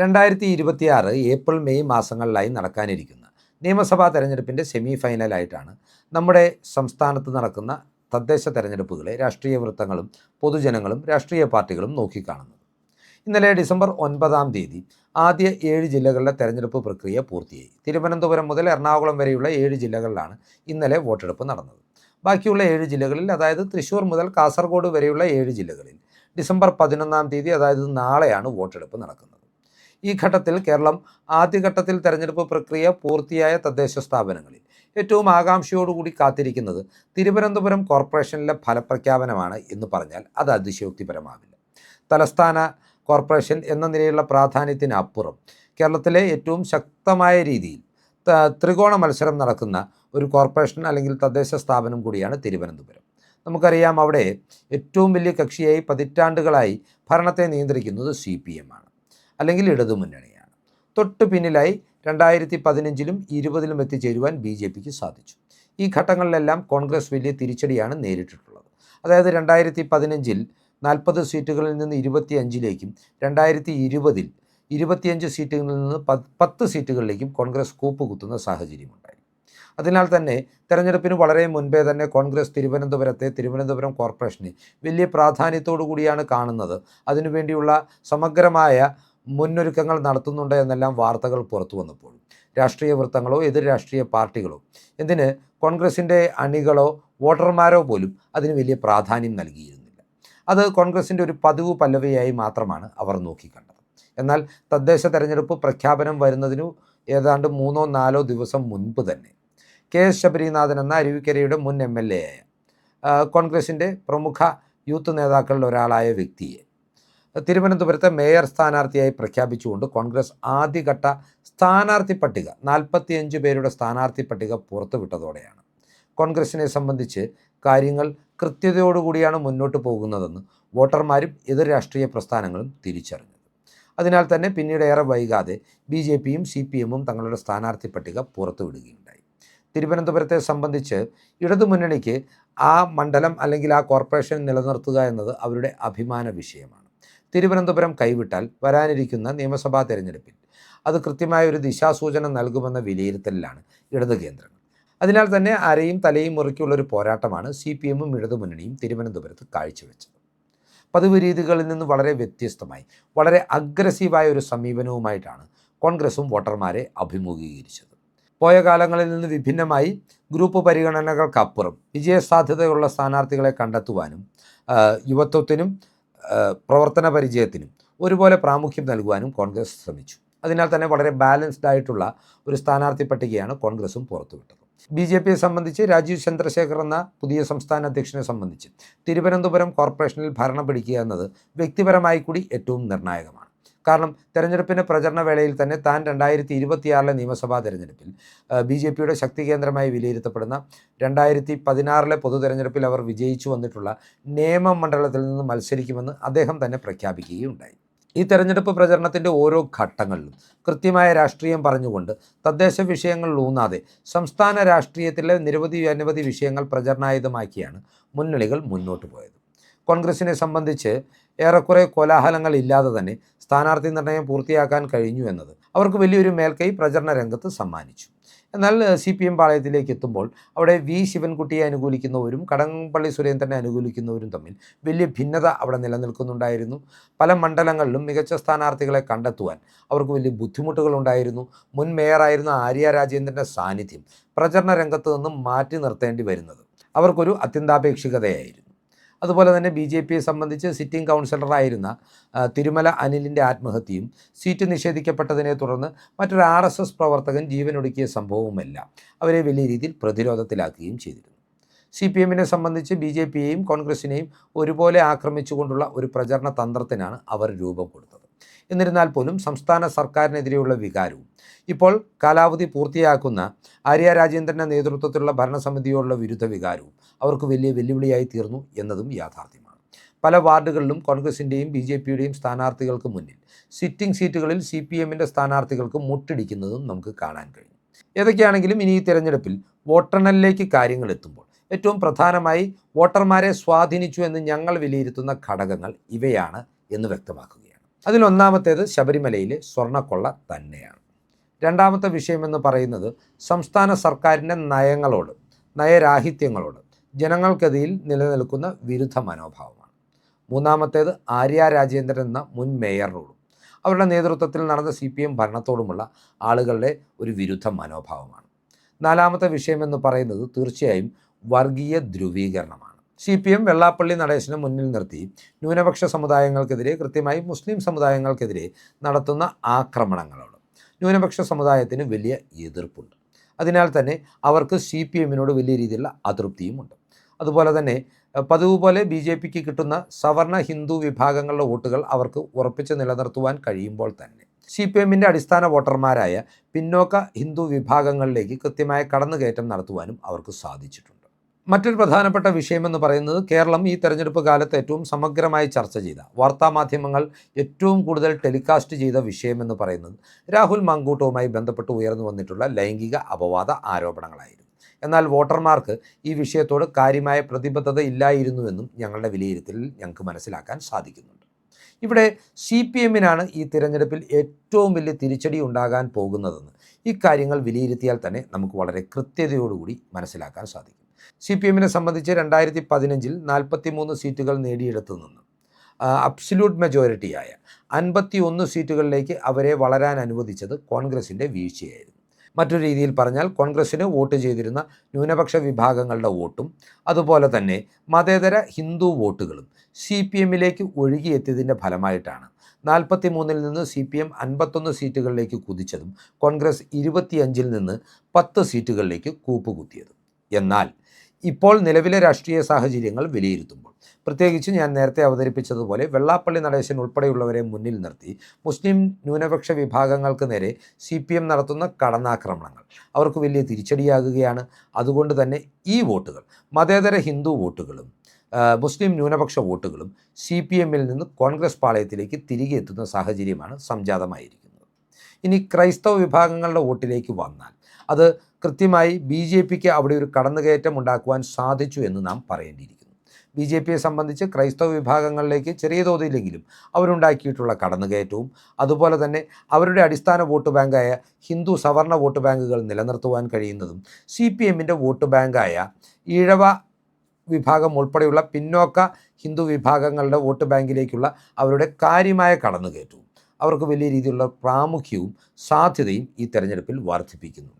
രണ്ടായിരത്തി ഇരുപത്തിയാറ് April May മാസങ്ങളിലായി നടക്കാനിരിക്കുന്ന. നിയമസഭാ തെരഞ്ഞെടുപ്പിന്റെ സെമി ഫൈനലായിട്ടാണ് നമ്മുടെ സംസ്ഥാനത്ത് നടക്കുന്ന തദ്ദേശ തെരഞ്ഞെടുപ്പുകളെ രാഷ്ട്രീയ വൃത്തങ്ങളും പൊതുജനങ്ങളും രാഷ്ട്രീയ പാർട്ടികളും നോക്കിക്കാണുന്നത്. ഇന്നലെ ഡിസംബർ ഒൻപതാം തീയതി ആദ്യ ഏഴ് ജില്ലകളിലെ തെരഞ്ഞെടുപ്പ് പ്രക്രിയ പൂർത്തിയായി. തിരുവനന്തപുരം മുതൽ എറണാകുളം വരെയുള്ള ഏഴ് ജില്ലകളിലാണ് ഇന്നലെ വോട്ടെടുപ്പ് നടന്നത്. ബാക്കിയുള്ള ഏഴ് ജില്ലകളിൽ അതായത് തൃശ്ശൂർ മുതൽ കാസർഗോഡ് വരെയുള്ള ഏഴ് ജില്ലകളിൽ ഡിസംബർ പതിനൊന്നാം തീയതി അതായത് നാളെയാണ് വോട്ടെടുപ്പ് നടക്കുന്നത്. ഈ ഘട്ടത്തിൽ കേരളം ആദ്യഘട്ടത്തിൽ തെരഞ്ഞെടുപ്പ് പ്രക്രിയ പൂർത്തിയായ തദ്ദേശ സ്ഥാപനങ്ങളിൽ. ഏറ്റവും ആകാംക്ഷയോടുകൂടി കാത്തിരിക്കുന്നത് തിരുവനന്തപുരം കോർപ്പറേഷനിലെ ഫലപ്രഖ്യാപനമാണ് എന്ന് പറഞ്ഞാൽ അത് അതിശയോക്തിപരമാവില്ല. തലസ്ഥാന കോർപ്പറേഷൻ എന്ന നിലയിലുള്ള പ്രാധാന്യത്തിനപ്പുറം കേരളത്തിലെ ഏറ്റവും ശക്തമായ രീതിയിൽ ത്രികോണ മത്സരം നടക്കുന്ന ഒരു കോർപ്പറേഷൻ അല്ലെങ്കിൽ തദ്ദേശ സ്ഥാപനം കൂടിയാണ് തിരുവനന്തപുരം. നമുക്കറിയാം അവിടെ ഏറ്റവും വലിയ കക്ഷിയായി പതിറ്റാണ്ടുകളായി ഭരണത്തെ നിയന്ത്രിക്കുന്നത് സി പി എം ആണ്. അല്ലെങ്കിൽ ഇടതുമുന്നണിയാണ് തൊട്ട് പിന്നിലായി രണ്ടായിരത്തി പതിനഞ്ചിലും ഇരുപതിലും എത്തിച്ചേരുവാൻ ബി ജെ പിക്ക് സാധിച്ചു. ഈ ഘട്ടങ്ങളിലെല്ലാം കോൺഗ്രസ് വലിയ തിരിച്ചടിയാണ് നേരിട്ടിട്ടുള്ളത്. അതായത് രണ്ടായിരത്തി പതിനഞ്ചിൽ നാൽപ്പത് സീറ്റുകളിൽ നിന്ന് ഇരുപത്തി അഞ്ചിലേക്കും രണ്ടായിരത്തി ഇരുപതിൽ ഇരുപത്തിയഞ്ച് സീറ്റുകളിൽ നിന്ന് പത്ത് സീറ്റുകളിലേക്കും കോൺഗ്രസ് കൂപ്പ് കുത്തുന്ന സാഹചര്യമുണ്ടായി. അതിനാൽ തന്നെ തെരഞ്ഞെടുപ്പിന് വളരെ മുൻപേ തന്നെ കോൺഗ്രസ് തിരുവനന്തപുരത്തെ തിരുവനന്തപുരം കോർപ്പറേഷനെ വലിയ പ്രാധാന്യത്തോടു കൂടിയാണ് കാണുന്നത്. അതിനുവേണ്ടിയുള്ള സമഗ്രമായ മുന്നൊരുക്കങ്ങൾ നടത്തുന്നുണ്ട് എന്നെല്ലാം വാർത്തകൾ പുറത്തു വന്നപ്പോൾ രാഷ്ട്രീയ വൃത്തങ്ങളോ എതിർ രാഷ്ട്രീയ പാർട്ടികളോ എന്തിന് കോൺഗ്രസിന്റെ അണികളോ വോട്ടർമാരോ പോലും അതിന് വലിയ പ്രാധാന്യം നൽകിയിരുന്നില്ല. അത് കോൺഗ്രസിന്റെ ഒരു പതിവ് പല്ലവിയായി മാത്രമാണ് അവർ നോക്കിക്കണ്ടത്. എന്നാൽ തദ്ദേശ തെരഞ്ഞെടുപ്പ് പ്രഖ്യാപനം വരുന്നതിനു ഏതാണ്ട് മൂന്നോ നാലോ ദിവസം മുൻപ് തന്നെ കെ എസ് ശബരിനാഥൻ എന്ന അരുവിക്കരയുടെ മുൻ എം എൽ എ ആയ കോൺഗ്രസിന്റെ പ്രമുഖ യൂത്ത് നേതാക്കളിൽ ഒരാളായ വ്യക്തിയെ തിരുവനന്തപുരത്തെ മേയർ സ്ഥാനാർത്ഥിയായി പ്രഖ്യാപിച്ചുകൊണ്ട് കോൺഗ്രസ് ആദ്യഘട്ട സ്ഥാനാർത്ഥി പട്ടിക നാൽപ്പത്തിയഞ്ച് പേരുടെ സ്ഥാനാർത്ഥി പട്ടിക പുറത്തുവിട്ടതോടെയാണ്. കോൺഗ്രസിനെ സംബന്ധിച്ച് കാര്യങ്ങൾ കൃത്യതയോടുകൂടിയാണ് മുന്നോട്ട് പോകുന്നതെന്ന് വോട്ടർമാരും എതിർ രാഷ്ട്രീയ പ്രസ്ഥാനങ്ങളും തിരിച്ചറിഞ്ഞത് അതിനാൽ തന്നെ പിന്നീട് ഏറെ വൈകാതെ ബി ജെ പിയും സി പി എമ്മും തങ്ങളുടെ സ്ഥാനാർത്ഥി പട്ടിക പുറത്തുവിടുകയുണ്ടായി. തിരുവനന്തപുരത്തെ സംബന്ധിച്ച് ഇടതുമുന്നണിക്ക് ആ മണ്ഡലം അല്ലെങ്കിൽ ആ കോർപ്പറേഷൻ നിലനിർത്തുക എന്നത് അവരുടെ അഭിമാന വിഷയമാണ്. തിരുവനന്തപുരം കൈവിട്ടാൽ വരാനിരിക്കുന്ന നിയമസഭാ തെരഞ്ഞെടുപ്പിൽ. അത് കൃത്യമായ ഒരു ദിശാസൂചന നൽകുമെന്ന വിലയിരുത്തലിലാണ് ഇടതു കേന്ദ്രങ്ങൾ. അതിനാൽ തന്നെ അരയും തലയും മുറിക്കുള്ള ഒരു പോരാട്ടമാണ് സി പി എമ്മും ഇടതുമുന്നണിയും തിരുവനന്തപുരത്ത് കാഴ്ചവെച്ചത്. പതിവ് രീതികളിൽ നിന്ന് വളരെ വ്യത്യസ്തമായി വളരെ അഗ്രസീവായ ഒരു സമീപനവുമായിട്ടാണ് കോൺഗ്രസും വോട്ടർമാരെ അഭിമുഖീകരിച്ചത്. പോയ കാലങ്ങളിൽ നിന്ന് വിഭിന്നമായി ഗ്രൂപ്പ് പരിഗണനകൾക്കപ്പുറം വിജയസാധ്യതയുള്ള സ്ഥാനാർത്ഥികളെ കണ്ടെത്തുവാനും യുവത്വത്തിനും പ്രവർത്തന പരിചയത്തിനും ഒരുപോലെ പ്രാമുഖ്യം നൽകുവാനും കോൺഗ്രസ് ശ്രമിച്ചു. അതിനാൽ തന്നെ വളരെ ബാലൻസ്ഡ് ആയിട്ടുള്ള ഒരു സ്ഥാനാർത്ഥി പട്ടികയാണ് കോൺഗ്രസും പുറത്തുവിട്ടത്. ബി ജെ പിയെ സംബന്ധിച്ച് രാജീവ് ചന്ദ്രശേഖർ എന്ന പുതിയ സംസ്ഥാന അധ്യക്ഷനെ സംബന്ധിച്ച് തിരുവനന്തപുരം കോർപ്പറേഷനിൽ ഭരണം പിടിക്കുക എന്നത് വ്യക്തിപരമായി കൂടി ഏറ്റവും നിർണായകമാണ്. കാരണം തെരഞ്ഞെടുപ്പിന്റെ പ്രചരണ വേളയിൽ തന്നെ താൻ രണ്ടായിരത്തി ഇരുപത്തിയാറിലെ നിയമസഭാ തെരഞ്ഞെടുപ്പിൽ ബി ജെ പിയുടെ ശക്തി കേന്ദ്രമായി വിലയിരുത്തപ്പെടുന്ന രണ്ടായിരത്തി പതിനാറിലെ പൊതു തെരഞ്ഞെടുപ്പിൽ അവർ വിജയിച്ചു വന്നിട്ടുള്ള നേമം മണ്ഡലത്തിൽ നിന്ന് മത്സരിക്കുമെന്ന് അദ്ദേഹം തന്നെ പ്രഖ്യാപിക്കുകയുണ്ടായി. ഈ തെരഞ്ഞെടുപ്പ് പ്രചരണത്തിന്റെ ഓരോ ഘട്ടങ്ങളിലും കൃത്യമായ രാഷ്ട്രീയം പറഞ്ഞുകൊണ്ട് തദ്ദേശ വിഷയങ്ങൾ ഊന്നാതെ സംസ്ഥാന രാഷ്ട്രീയത്തിലെ നിരവധി അനവധി വിഷയങ്ങൾ പ്രചരണായുധമാക്കിയാണ് മുന്നണികൾ മുന്നോട്ട് പോയത്. കോൺഗ്രസിനെ സംബന്ധിച്ച് ഏറെക്കുറെ കോലാഹലങ്ങൾ ഇല്ലാതെ തന്നെ സ്ഥാനാർത്ഥി നിർണയം പൂർത്തിയാക്കാൻ കഴിഞ്ഞു എന്നത് അവർക്ക് വലിയൊരു മേൽക്കൈ പ്രചരണ രംഗത്ത് സമ്മാനിച്ചു. എന്നാൽ സി പി എം പാളയത്തിലേക്ക് എത്തുമ്പോൾ അവിടെ വി ശിവൻകുട്ടിയെ അനുകൂലിക്കുന്നവരും കടകംപള്ളി സുരേന്ദ്രനെ അനുകൂലിക്കുന്നവരും തമ്മിൽ വലിയ ഭിന്നത അവിടെ നിലനിൽക്കുന്നുണ്ടായിരുന്നു. പല മണ്ഡലങ്ങളിലും മികച്ച സ്ഥാനാർത്ഥികളെ കണ്ടെത്തുവാൻ അവർക്ക് വലിയ ബുദ്ധിമുട്ടുകളുണ്ടായിരുന്നു മുൻ മേയറായിരുന്ന ആര്യ രാജേന്ദ്രന്റെ സാന്നിധ്യം പ്രചരണ രംഗത്ത് നിന്നും മാറ്റി നിർത്തേണ്ടി വരുന്നത് അവർക്കൊരു അത്യന്താപേക്ഷികതയായിരുന്നു. അതുപോലെ തന്നെ ബി ജെ പിയെ സംബന്ധിച്ച് സിറ്റിംഗ് കൗൺസിലറായിരുന്ന തിരുമല അനിലിന്റെ ആത്മഹത്യയും സീറ്റ് നിഷേധിക്കപ്പെട്ടതിനെ തുടർന്ന് മറ്റൊരു ആർ എസ് എസ് പ്രവർത്തകൻ ജീവനൊടുക്കിയ സംഭവവുമെല്ലാം അവരെ വലിയ രീതിയിൽ പ്രതിരോധത്തിലാക്കുകയും ചെയ്തിരുന്നു. സി പി എമ്മിനെ സംബന്ധിച്ച് ബി ജെ പിയെയും കോൺഗ്രസിനെയും ഒരുപോലെ ആക്രമിച്ചുകൊണ്ടുള്ള ഒരു പ്രചരണ തന്ത്രത്തിനാണ് അവർ രൂപം കൊടുത്തത്. എന്നിരുന്നാൽ പോലും സംസ്ഥാന സർക്കാരിനെതിരെയുള്ള വികാരവും. ഇപ്പോൾ കാലാവധി പൂർത്തിയാക്കുന്ന ആര്യ രാജേന്ദ്രന്റെ നേതൃത്വത്തിലുള്ള ഭരണസമിതിയോടുള്ള വിരുദ്ധ വികാരവും അവർക്ക് വലിയ വെല്ലുവിളിയായി തീർന്നു എന്നതും യാഥാർത്ഥ്യമാണ്. പല വാർഡുകളിലും കോൺഗ്രസിന്റെയും ബി ജെ പിയുടെയും സ്ഥാനാർത്ഥികൾക്ക് മുന്നിൽ സിറ്റിംഗ് സീറ്റുകളിൽ സി പി എമ്മിന്റെ സ്ഥാനാർത്ഥികൾക്ക് മുട്ടിടിക്കുന്നതും നമുക്ക് കാണാൻ കഴിയും. ഏതൊക്കെയാണെങ്കിലും ഇനി ഈ തിരഞ്ഞെടുപ്പിൽ വോട്ടെണ്ണലിലേക്ക് കാര്യങ്ങൾ എത്തുമ്പോൾ ഏറ്റവും പ്രധാനമായി വോട്ടർമാരെ സ്വാധീനിച്ചു എന്ന് ഞങ്ങൾ വിലയിരുത്തുന്ന ഘടകങ്ങൾ ഇവയാണ് എന്ന് വ്യക്തമാക്കുകയാണ് അതിലൊന്നാമത്തേത് ശബരിമലയിലെ സ്വർണക്കൊള്ള തന്നെയാണ്. രണ്ടാമത്തെ വിഷയമെന്ന് പറയുന്നത് സംസ്ഥാന സർക്കാരിന്റെ നയങ്ങളോട് നയരാഹിത്യങ്ങളോട് ജനങ്ങൾക്കെതിയിൽ നിലനിൽക്കുന്ന വിരുദ്ധ മനോഭാവമാണ്. മൂന്നാമത്തേത് ആര്യ രാജേന്ദ്രൻ എന്ന മുൻ മേയറിനോടും അവരുടെ നേതൃത്വത്തിൽ നടന്ന സി പി എം ഭരണത്തോടുമുള്ള ആളുകളുടെ ഒരു വിരുദ്ധ മനോഭാവമാണ്. നാലാമത്തെ വിഷയമെന്ന് പറയുന്നത് തീർച്ചയായും വർഗീയ ധ്രുവീകരണമാണ്. C P M Vellappally Natesan മുന്നിൽ നിർത്തി ന്യൂനപക്ഷ സമുദായങ്ങൾക്കെതിരെ കൃത്യമായി മുസ്ലിം സമുദായങ്ങൾക്കെതിരെ നടത്തുന്ന ആക്രമണങ്ങളോട്. ന്യൂനപക്ഷ സമുദായത്തിന് വലിയ എതിർപ്പുണ്ട്. അതിനാൽ തന്നെ അവർക്ക് സി പി എമ്മിനോട് വലിയ രീതിയിലുള്ള അതൃപ്തിയുമുണ്ട്. അതുപോലെ തന്നെ പതിവ് പോലെ ബി ജെ പിക്ക് കിട്ടുന്ന സവർണ ഹിന്ദു വിഭാഗങ്ങളുടെ വോട്ടുകൾ അവർക്ക് ഉറപ്പിച്ച് നിലനിർത്തുവാൻ കഴിയുമ്പോൾ തന്നെ സി പി എമ്മിന്റെ അടിസ്ഥാന വോട്ടർമാരായ പിന്നോക്ക ഹിന്ദു വിഭാഗങ്ങളിലേക്ക് കൃത്യമായ കടന്നുകയറ്റം നടത്തുവാനും അവർക്ക് സാധിച്ചിട്ടുണ്ട്. മറ്റൊരു പ്രധാനപ്പെട്ട വിഷയമെന്ന് പറയുന്നത് കേരളം ഈ തെരഞ്ഞെടുപ്പ് കാലത്ത് ഏറ്റവും സമഗ്രമായി ചർച്ച ചെയ്ത വാർത്താമാധ്യമങ്ങൾ ഏറ്റവും കൂടുതൽ ടെലികാസ്റ്റ് ചെയ്ത വിഷയമെന്ന് പറയുന്നത് രാഹുൽ മങ്കൂട്ടവുമായി ബന്ധപ്പെട്ട് ഉയർന്നു വന്നിട്ടുള്ള ലൈംഗിക അപവാദ ആരോപണങ്ങളായിരുന്നു. എന്നാൽ വോട്ടർമാർക്ക് ഈ വിഷയത്തോട് കാര്യമായ പ്രതിബദ്ധത ഇല്ലായിരുന്നുവെന്നും ഞങ്ങളുടെ വിലയിരുത്തലിൽ ഞങ്ങൾക്ക് മനസ്സിലാക്കാൻ സാധിക്കുന്നുണ്ട്. ഇവിടെ സി പി എമ്മിനാണ് ഈ തിരഞ്ഞെടുപ്പിൽ ഏറ്റവും വലിയ തിരിച്ചടി ഉണ്ടാകാൻ പോകുന്നതെന്ന് ഇക്കാര്യങ്ങൾ കാര്യങ്ങൾ വിലയിരുത്തിയാൽ തന്നെ നമുക്ക് വളരെ കൃത്യതയോടുകൂടി മനസ്സിലാക്കാൻ സാധിക്കും. സി പി എമ്മിനെ സംബന്ധിച്ച് രണ്ടായിരത്തി പതിനഞ്ചിൽ നാൽപ്പത്തി മൂന്ന് സീറ്റുകൾ നേടിയെടുത്തു നിന്നു. അബ്സല്യൂട്ട് മെജോറിറ്റിയായ അൻപത്തി ഒന്ന് സീറ്റുകളിലേക്ക് അവരെ വളരാൻ അനുവദിച്ചത് കോൺഗ്രസിന്റെ വീഴ്ചയായിരുന്നു. മറ്റൊരു രീതിയിൽ പറഞ്ഞാൽ കോൺഗ്രസ്സിന് വോട്ട് ചെയ്തിരുന്ന ന്യൂനപക്ഷ വിഭാഗങ്ങളുടെ വോട്ടും അതുപോലെ തന്നെ മതേതര ഹിന്ദു വോട്ടുകളും സി പി എമ്മിലേക്ക് ഒഴുകിയെത്തിയതിന്റെ ഫലമായിട്ടാണ്. നാൽപ്പത്തി മൂന്നിൽ നിന്ന് സി പി എം അൻപത്തൊന്ന് സീറ്റുകളിലേക്ക് കുതിച്ചതും കോൺഗ്രസ് ഇരുപത്തിയഞ്ചിൽ നിന്ന് പത്ത് സീറ്റുകളിലേക്ക് കൂപ്പുകുത്തിയതും. എന്നാൽ ഇപ്പോൾ നിലവിലെ രാഷ്ട്രീയ സാഹചര്യങ്ങൾ വിലയിരുത്തുമ്പോൾ. പ്രത്യേകിച്ച് ഞാൻ നേരത്തെ അവതരിപ്പിച്ചതുപോലെ വെള്ളാപ്പള്ളി നടേശൻ ഉൾപ്പെടെയുള്ളവരെ മുന്നിൽ നിർത്തി മുസ്ലിം ന്യൂനപക്ഷ വിഭാഗങ്ങൾക്ക് നേരെ സി പി എം നടത്തുന്ന കടന്നാക്രമണങ്ങൾ. അവർക്ക് വലിയ തിരിച്ചടിയാകുകയാണ്. അതുകൊണ്ട് തന്നെ ഈ വോട്ടുകൾ മതേതര ഹിന്ദു വോട്ടുകളും മുസ്ലിം ന്യൂനപക്ഷ വോട്ടുകളും സി പി എമ്മിൽ നിന്ന് കോൺഗ്രസ് പാളയത്തിലേക്ക് തിരികെ എത്തുന്ന സാഹചര്യമാണ് സംജാതമായിരിക്കുന്നത്. ഇനി ക്രൈസ്തവ വിഭാഗങ്ങളുടെ വോട്ടിലേക്ക് വന്നാൽ അത് കൃത്യമായി ബി ജെ പിക്ക് അവിടെ ഒരു കടന്നുകയറ്റം ഉണ്ടാക്കുവാൻ സാധിച്ചു എന്ന് നാം പറയേണ്ടിയിരിക്കുന്നു. ബി ജെ പിയെ സംബന്ധിച്ച് ക്രൈസ്തവ വിഭാഗങ്ങളിലേക്ക് ചെറിയ തോതിലെങ്കിലും അവരുണ്ടാക്കിയിട്ടുള്ള കടന്നുകയറ്റവും അതുപോലെ തന്നെ അവരുടെ അടിസ്ഥാന വോട്ട് ബാങ്കായ ഹിന്ദു സവർണ വോട്ട് ബാങ്കുകൾ നിലനിർത്തുവാൻ കഴിയുന്നതും സി പി എമ്മിന്റെ വോട്ട് ബാങ്കായ ഈഴവ വിഭാഗം ഉൾപ്പെടെയുള്ള പിന്നോക്ക ഹിന്ദു വിഭാഗങ്ങളുടെ വോട്ട് ബാങ്കിലേക്കുള്ള അവരുടെ കാര്യമായ കടന്നുകയറ്റവും അവർക്ക് വലിയ രീതിയിലുള്ള പ്രാമുഖ്യവും സാധ്യതയും ഈ തെരഞ്ഞെടുപ്പിൽ വർദ്ധിപ്പിക്കുന്നുണ്ട്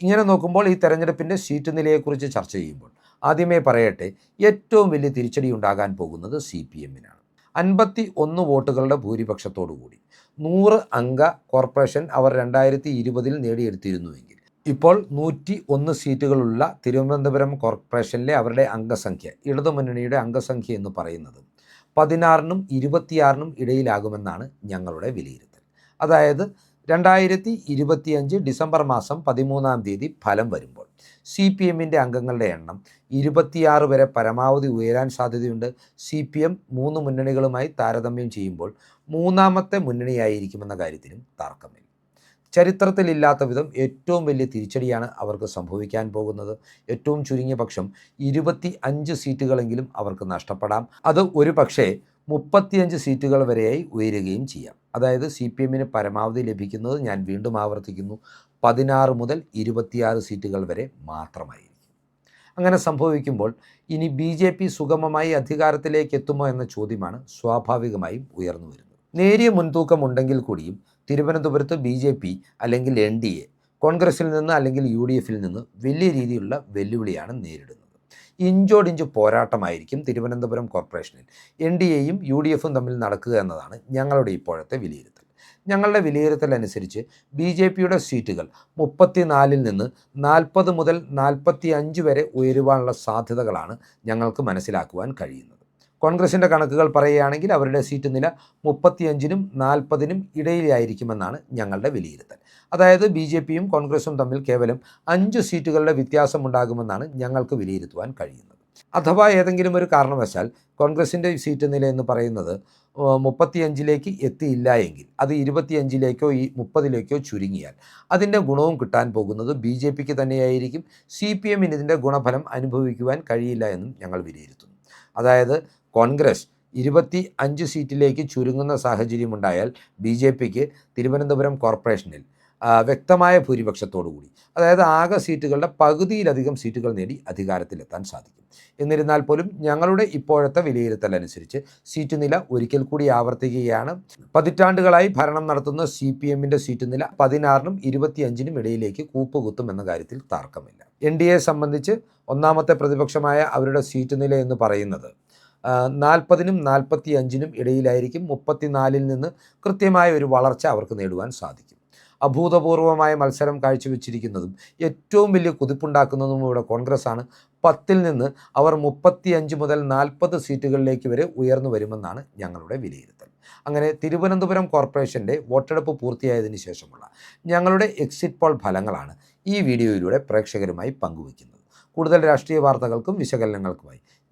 ഇങ്ങനെ നോക്കുമ്പോൾ ഈ തെരഞ്ഞെടുപ്പിന്റെ സീറ്റ് നിലയെക്കുറിച്ച് ചർച്ച ചെയ്യുമ്പോൾ ആദ്യമേ പറയട്ടെ ഏറ്റവും വലിയ തിരിച്ചടി ഉണ്ടാകാൻ പോകുന്നത് സി പി എമ്മിനാണ്. അൻപത്തി ഒന്ന് വോട്ടുകളുടെ ഭൂരിപക്ഷത്തോടു കൂടി നൂറ് അംഗ കോർപ്പറേഷൻ അവർ രണ്ടായിരത്തി ഇരുപതിൽ നേടിയെടുത്തിരുന്നുവെങ്കിൽ ഇപ്പോൾ നൂറ്റി ഒന്ന് സീറ്റുകളുള്ള തിരുവനന്തപുരം കോർപ്പറേഷനിലെ അവരുടെ അംഗസംഖ്യ ഇടതുമുന്നണിയുടെ അംഗസംഖ്യ എന്ന് പറയുന്നത് പതിനാറിനും ഇരുപത്തിയാറിനും ഇടയിലാകുമെന്നാണ് ഞങ്ങളുടെ വിലയിരുത്തൽ. അതായത് രണ്ടായിരത്തി ഇരുപത്തിയഞ്ച് ഡിസംബർ മാസം പതിമൂന്നാം തീയതി ഫലം വരുമ്പോൾ സി പി എമ്മിന്റെ അംഗങ്ങളുടെ എണ്ണം ഇരുപത്തിയാറ് വരെ പരമാവധി ഉയരാൻ സാധ്യതയുണ്ട്. സി പി എം മൂന്ന് മുന്നണികളുമായി താരതമ്യം ചെയ്യുമ്പോൾ മൂന്നാമത്തെ മുന്നണിയായിരിക്കുമെന്ന കാര്യത്തിലും തർക്കമില്ല. ചരിത്രത്തിലില്ലാത്ത വിധം ഏറ്റവും വലിയ തിരിച്ചടിയാണ് അവർക്ക് സംഭവിക്കാൻ പോകുന്നത്. ഏറ്റവും ചുരുങ്ങിയ പക്ഷം ഇരുപത്തി അഞ്ച് സീറ്റുകളെങ്കിലും അവർക്ക് നഷ്ടപ്പെടാം. അത് ഒരു പക്ഷേ മുപ്പത്തിയഞ്ച് സീറ്റുകൾ വരെയായി ഉയരുകയും ചെയ്യാം. അതായത് സി പി എമ്മിന് പരമാവധി ലഭിക്കുന്നത് ഞാൻ വീണ്ടും ആവർത്തിക്കുന്നു പതിനാറ് മുതൽ ഇരുപത്തിയാറ് സീറ്റുകൾ വരെ മാത്രമായിരിക്കും. അങ്ങനെ സംഭവിക്കുമ്പോൾ ഇനി ബി ജെ പി സുഗമമായി അധികാരത്തിലേക്ക് എത്തുമോ എന്ന ചോദ്യമാണ് സ്വാഭാവികമായും ഉയർന്നു വരുന്നത്. നേരിയ മുൻതൂക്കം ഉണ്ടെങ്കിൽ കൂടിയും തിരുവനന്തപുരത്ത് ബി ജെ പി അല്ലെങ്കിൽ എൻ ഡി എ കോൺഗ്രസിൽ നിന്ന് അല്ലെങ്കിൽ യു ഡി എഫിൽ നിന്ന് വലിയ രീതിയിലുള്ള വെല്ലുവിളിയാണ് നേരിടുന്നത്. ഇഞ്ചോടിഞ്ച് പോരാട്ടമായിരിക്കും തിരുവനന്തപുരം കോർപ്പറേഷനിൽ. എൻ ഡി എയും യു ഡി എഫും തമ്മിൽ നടക്കുക എന്നതാണ് ഞങ്ങളുടെ ഇപ്പോഴത്തെ വിലയിരുത്തൽ. ഞങ്ങളുടെ വിലയിരുത്തൽ അനുസരിച്ച് ബി ജെ പിയുടെ സീറ്റുകൾ മുപ്പത്തിനാലിൽ നിന്ന് നാൽപ്പത് മുതൽ നാൽപ്പത്തി അഞ്ച് വരെ ഉയരുവാനുള്ള സാധ്യതകളാണ് ഞങ്ങൾക്ക് മനസ്സിലാക്കുവാൻ കഴിയുന്നത്. കോൺഗ്രസിന്റെ കണക്കുകൾ പറയുകയാണെങ്കിൽ അവരുടെ സീറ്റ് നില മുപ്പത്തിയഞ്ചിനും നാൽപ്പതിനും ഇടയിലായിരിക്കുമെന്നാണ് ഞങ്ങളുടെ വിലയിരുത്തൽ. അതായത് ബി ജെ പിയും കോൺഗ്രസും തമ്മിൽ കേവലം അഞ്ച് സീറ്റുകളുടെ വ്യത്യാസമുണ്ടാകുമെന്നാണ് ഞങ്ങൾക്ക് വിലയിരുത്തുവാൻ കഴിയുന്നത്. അഥവാ ഏതെങ്കിലും ഒരു കാരണവശാൽ കോൺഗ്രസിന്റെ സീറ്റ് നില എന്ന് പറയുന്നത് മുപ്പത്തിയഞ്ചിലേക്ക് എത്തിയില്ല എങ്കിൽ അത് ഇരുപത്തിയഞ്ചിലേക്കോ ഈ മുപ്പതിലേക്കോ ചുരുങ്ങിയാൽ അതിന്റെ ഗുണവും കിട്ടാൻ പോകുന്നത് ബി ജെ പിക്ക് തന്നെയായിരിക്കും. സി പി എമ്മിന് ഇതിന്റെ ഗുണഫലം അനുഭവിക്കുവാൻ കഴിയില്ല എന്നും ഞങ്ങൾ വിലയിരുത്തുന്നു. അതായത് കോൺഗ്രസ് ഇരുപത്തി അഞ്ച് സീറ്റിലേക്ക് ചുരുങ്ങുന്ന സാഹചര്യമുണ്ടായാൽ ബി ജെ പിക്ക് തിരുവനന്തപുരം കോർപ്പറേഷനിൽ വ്യക്തമായ ഭൂരിപക്ഷത്തോടുകൂടി അതായത് ആകെ സീറ്റുകളുടെ പകുതിയിലധികം സീറ്റുകൾ നേടി അധികാരത്തിലെത്താൻ സാധിക്കും. എന്നിരുന്നാൽ പോലും ഞങ്ങളുടെ ഇപ്പോഴത്തെ വിലയിരുത്തൽ അനുസരിച്ച് സീറ്റ് നില ഒരിക്കൽ കൂടി ആവർത്തിക്കുകയാണ്. പതിറ്റാണ്ടുകളായി ഭരണം നടത്തുന്ന സി പി എമ്മിന്റെ സീറ്റ് നില പതിനാറിനും ഇരുപത്തിയഞ്ചിനും ഇടയിലേക്ക് കൂപ്പുകുത്തും എന്ന കാര്യത്തിൽ തർക്കമില്ല. എൻ ഡി എ സംബന്ധിച്ച് ഒന്നാമത്തെ പ്രതിപക്ഷമായ അവരുടെ സീറ്റ് നില എന്ന് പറയുന്നത് നാൽപ്പതിനും നാൽപ്പത്തി അഞ്ചിനും ഇടയിലായിരിക്കും മുപ്പത്തിനാലിൽ നിന്ന് കൃത്യമായ ഒരു വളർച്ച അവർക്ക് നേടുവാൻ സാധിക്കും. അഭൂതപൂർവമായ മത്സരം കാഴ്ചവെച്ചിരിക്കുന്നതും ഏറ്റവും വലിയ കുതിപ്പുണ്ടാക്കുന്നതും ഇവിടെ കോൺഗ്രസ് ആണ് പത്തിൽ നിന്ന് അവർ മുപ്പത്തിയഞ്ച് മുതൽ നാൽപ്പത് സീറ്റുകളിലേക്ക് വരെ ഉയർന്നു വരുമെന്നാണ് ഞങ്ങളുടെ വിലയിരുത്തൽ. അങ്ങനെ തിരുവനന്തപുരം കോർപ്പറേഷന്റെ വോട്ടെടുപ്പ് പൂർത്തിയായതിനു ശേഷമുള്ള ഞങ്ങളുടെ എക്സിറ്റ് പോൾ ഫലങ്ങളാണ് ഈ വീഡിയോയിലൂടെ പ്രേക്ഷകരുമായി പങ്കുവയ്ക്കുന്നത്. കൂടുതൽ രാഷ്ട്രീയ വാർത്തകൾക്കും വിശകലനങ്ങൾക്കുമായി